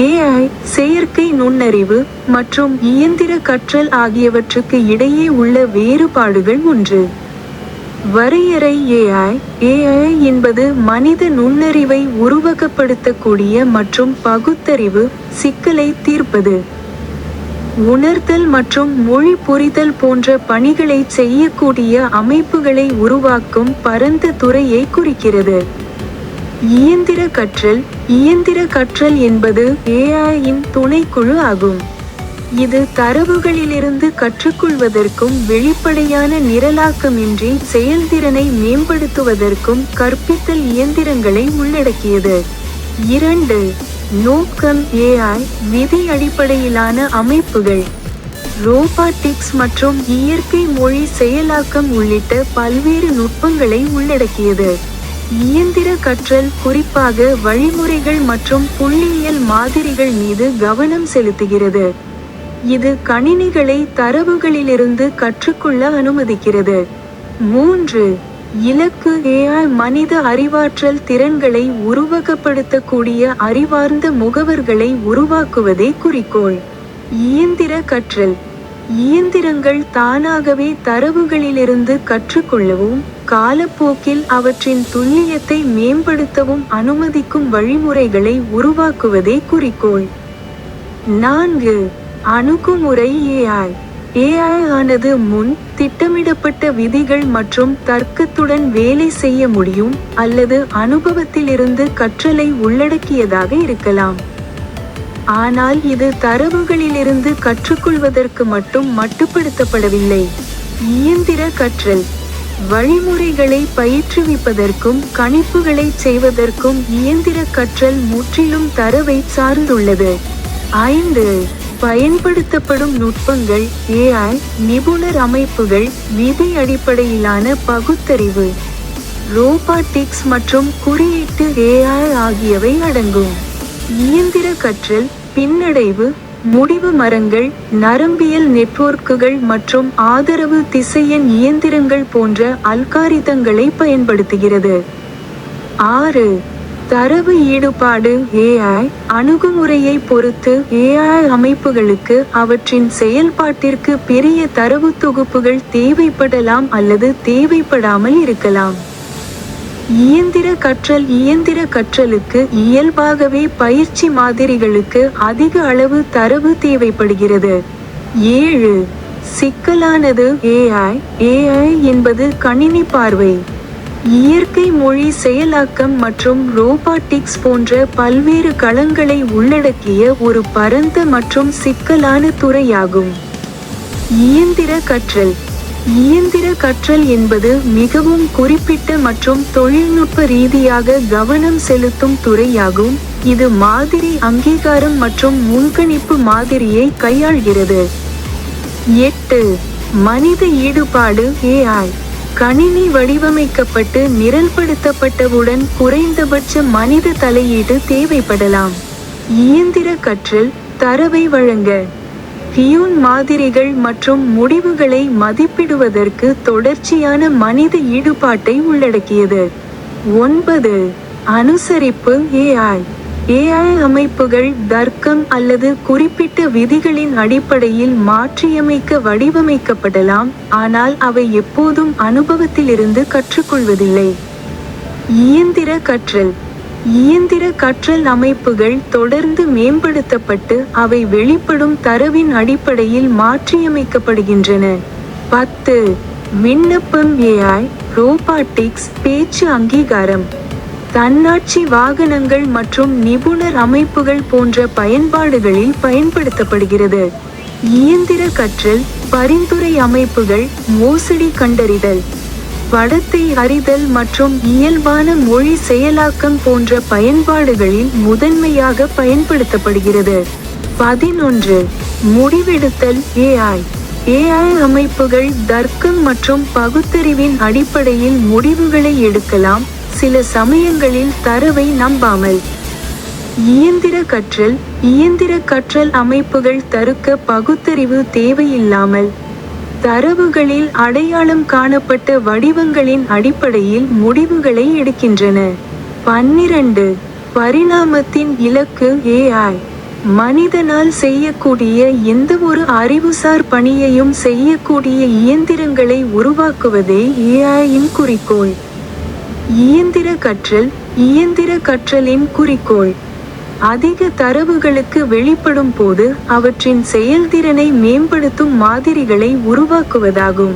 AI செயற்கை நுண்ணறிவு மற்றும் இயந்திர கற்றல் ஆகியவற்றுக்கு இடையே உள்ள வேறுபாடுகள் ஒன்று. வரையறை ஏஐ ஏஐ என்பது மனித நுண்ணறிவை உருவகப்படுத்தக்கூடிய மற்றும் பகுத்தறிவு சிக்கலை தீர்ப்பது. உணர்தல் மற்றும் மொழி புரிதல் போன்ற பணிகளை செய்யக்கூடிய அமைப்புகளை உருவாக்கும் பரந்த துறையை குறிக்கிறது. இயந்திர கற்றல் இயந்திர கற்றல் என்பது ஏஐயின் துணைக்குழு ஆகும். இது தரவுகளிலிருந்து கற்றுக்கொள்வதற்கும் வெளிப்படையான நிரலாக்கமின்றி செயல்திறனை மேம்படுத்துவதற்கும் கற்பித்தல் இயந்திரங்களை உள்ளடக்கியது. இரண்டு நோக்கம் ஏஐ விதி அடிப்படையிலான அமைப்புகள். ரோபாட்டிக்ஸ் மற்றும் இயற்கை மொழி செயலாக்கம் உள்ளிட்ட பல்வேறு நுட்பங்களை உள்ளடக்கியது. இயந்திர கற்றல் குறிப்பாக வழிமுறைகள் மற்றும் புள்ளியியல் மாதிரிகள் மீது கவனம் செலுத்துகிறது. இது கணினிகளை தரவுகளிலிருந்து கற்றுக்கொள்ள அனுமதிக்கிறது. மூன்று இலக்கு ஏஐ மனித அறிவாற்றல் திறன்களை உருவகப்படுத்தக்கூடிய அறிவார்ந்த முகவர்களை உருவாக்குவதே குறிக்கோள். இயந்திர கற்றல் இயந்திரங்கள் தானாகவே தரவுகளிலிருந்து கற்றுக்கொள்ளவும் காலப்போக்கில் அவற்றின் துல்லியத்தை மேம்படுத்தவும் அனுமதிக்கும் வழிமுறைகளை உருவாக்குவதே குறிக்கோள். நான்கு அணுகுமுறை ஏஐ ஏஐ ஆனது முன் திட்டமிடப்பட்ட விதிகள் மற்றும் தர்க்கத்துடன் வேலை செய்ய முடியும் அல்லது அனுபவத்திலிருந்து கற்றலை உள்ளடக்கியதாக இருக்கலாம். ஆனால் இது தரவுகளிலிருந்து கற்றுக்கொள்வதற்கு மட்டும் மட்டுப்படுத்தப்படவில்லை. இயந்திர கற்றல் வழிமுறைகளை பயிற்றுவிப்பதற்கும் கணிப்புகளை செய்வதற்கும் இயந்திர கற்றல் முற்றிலும் தரவை சார்ந்துள்ளது. ஐந்து பயன்படுத்தப்படும் நுட்பங்கள் ஏஐ நிபுணர் அமைப்புகள் விதி அடிப்படையிலான பகுத்தறிவு ரோபாட்டிக்ஸ் மற்றும் குறியீட்டு ஏஐ ஆகியவை அடங்கும். இயந்திர கற்றல் பின்னடைவு முடிவு மரங்கள் நரம்பியல் நெட்வொர்க்குகள் மற்றும் ஆதரவு திசையன் இயந்திரங்கள் போன்ற அல்காரிதங்களை பயன்படுத்துகிறது. ஆறு தரவு ஈடுபாடு ஏஐ அணுகுமுறையை பொறுத்து ஏஐ அமைப்புகளுக்கு அவற்றின் செயல்பாட்டிற்கு பெரிய தரவு தொகுப்புகள் தேவைப்படலாம் அல்லது தேவைப்படாமல் இருக்கலாம். இயந்திர கற்றல் இயந்திர கற்றலுக்கு இயல்பாகவே பயிற்சி மாதிரிகளுக்கு அதிக அளவு தரவு தேவைப்படுகிறது. ஏழு சிக்கலானது ஏஐ ஏஐ என்பது கணினி பார்வை. இயற்கை மொழி செயலாக்கம் மற்றும் ரோபாட்டிக்ஸ் போன்ற பல்வேறு களங்களை உள்ளடக்கிய ஒரு பரந்த மற்றும் சிக்கலான துறையாகும். இயந்திர கற்றல். இயந்திர கற்றல் என்பது மிகவும் குறிப்பிட்ட மற்றும் தொழில்நுட்ப ரீதியாக கவனம் செலுத்தும் துறையாகும். இது மாதிரி அங்கீகாரம் மற்றும் முன்கணிப்பு மாதிரியை கையாள்கிறது. எட்டு மனித ஈடுபாடு ஏஐ கணினி வடிவமைக்கப்பட்டு நிரல்படுத்தப்பட்டவுடன் குறைந்தபட்ச மனித தலையீடு தேவைப்படலாம். இயந்திர கற்றல் தரவை வழங்க. பியூன் மாதிரிகள் மற்றும் முடிவுகளை மதிப்பிடுவதற்கு தொடர்ச்சியான மனித ஈடுபாட்டை உள்ளடக்கியது. ஒன்பது அனுசரிப்பு ஏஐ ஏஐ அமைப்புகள் தர்க்கம் அல்லது குறிப்பிட்ட விதிகளின் அடிப்படையில் மாற்றியமைக்க வடிவமைக்கப்படலாம் ஆனால் அவை எப்போதும் அனுபவத்திலிருந்து கற்றுக்கொள்வதில்லை. இயந்திர கற்றல். இயந்திர கற்றல் அமைப்புகள் தொடர்ந்து மேம்படுத்தப்பட்டு அவை வெளிப்படும் தரவின் அடிப்படையில் மாற்றியமைக்கப்படுகின்றன. பத்து விண்ணப்பம் ஏஐ ரோபாட்டிக்ஸ் பேச்சு அங்கீகாரம். தன்னாட்சி வாகனங்கள் மற்றும் நிபுணர் அமைப்புகள் போன்ற பயன்பாடுகளில் பயன்படுத்தப்படுகிறது. இயந்திர கற்றல் பரிந்துரை அமைப்புகள் மோசடி கண்டறிதல். படத்தை அறிதல் மற்றும் இயல்பான மொழி செயலாக்கம் போன்ற பயன்பாடுகளில் முதன்மையாக பயன்படுத்தப்படுகிறது. பதினொன்று. முடிவெடுத்தல் ஏஐ ஏஐ அமைப்புகள் தர்க்கம் மற்றும் பகுத்தறிவின் அடிப்படையில் முடிவுகளை எடுக்கலாம். சில சமயங்களில் தரவை நம்பாமல். இயந்திர கற்றல். இயந்திர கற்றல் அமைப்புகள் தருக்க பகுத்தறிவு தேவையில்லாமல். தரவுகளில் அடையாளம் காணப்பட்ட வடிவங்களின் அடிப்படையில் முடிவுகளை எடுக்கின்றன. பன்னிரண்டு பரிணாமத்தின் இலக்கு ஏஐ மனிதனால் செய்யக்கூடிய எந்த ஒரு அறிவுசார் பணியையும் செய்யக்கூடிய இயந்திரங்களை உருவாக்குவதே ஏஐயின் குறிக்கோள். இயந்திர கற்றல் இயந்திர கற்றலின் குறிக்கோள். அதிக தரவுகளுக்கு வெளிப்படும் போது அவற்றின் செயல்திறனை மேம்படுத்தும் மாதிரிகளை உருவாக்குவதாகும்.